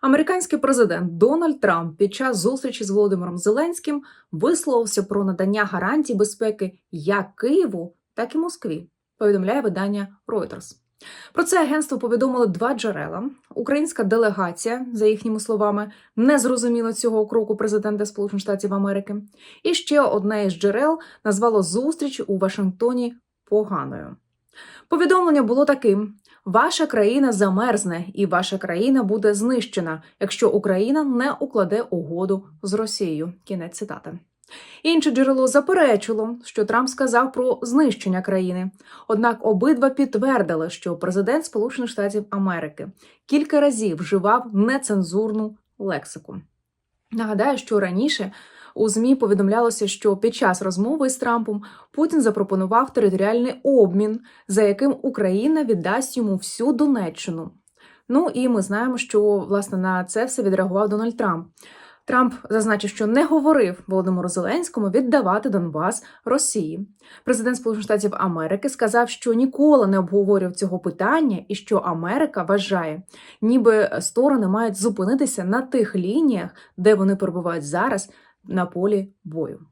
Американський президент Дональд Трамп під час зустрічі з Володимиром Зеленським висловився про надання гарантій безпеки як Києву, так і Москві. Повідомляє видання Reuters. Про це агентство повідомили два джерела. Українська делегація, за їхніми словами, не зрозуміла цього кроку президента Сполучених Штатів Америки. І ще одне із джерел назвало зустріч у Вашингтоні поганою. Повідомлення було таким: ваша країна замерзне, і ваша країна буде знищена, якщо Україна не укладе угоду з Росією. Кінець цитати. Інше джерело заперечило, що Трамп сказав про знищення країни. Однак обидва підтвердили, що президент Сполучених Штатів Америки кілька разів вживав нецензурну лексику. Нагадаю, що раніше у ЗМІ повідомлялося, що під час розмови з Трампом Путін запропонував територіальний обмін, за яким Україна віддасть йому всю Донеччину. Ну і ми знаємо, що власне на це все відреагував Дональд Трамп. Трамп зазначив, що не говорив Володимиру Зеленському віддавати Донбас Росії. Президент Сполучених Штатів Америки сказав, що ніколи не обговорював цього питання, і що Америка вважає, ніби сторони мають зупинитися на тих лініях, де вони перебувають зараз на полі бою.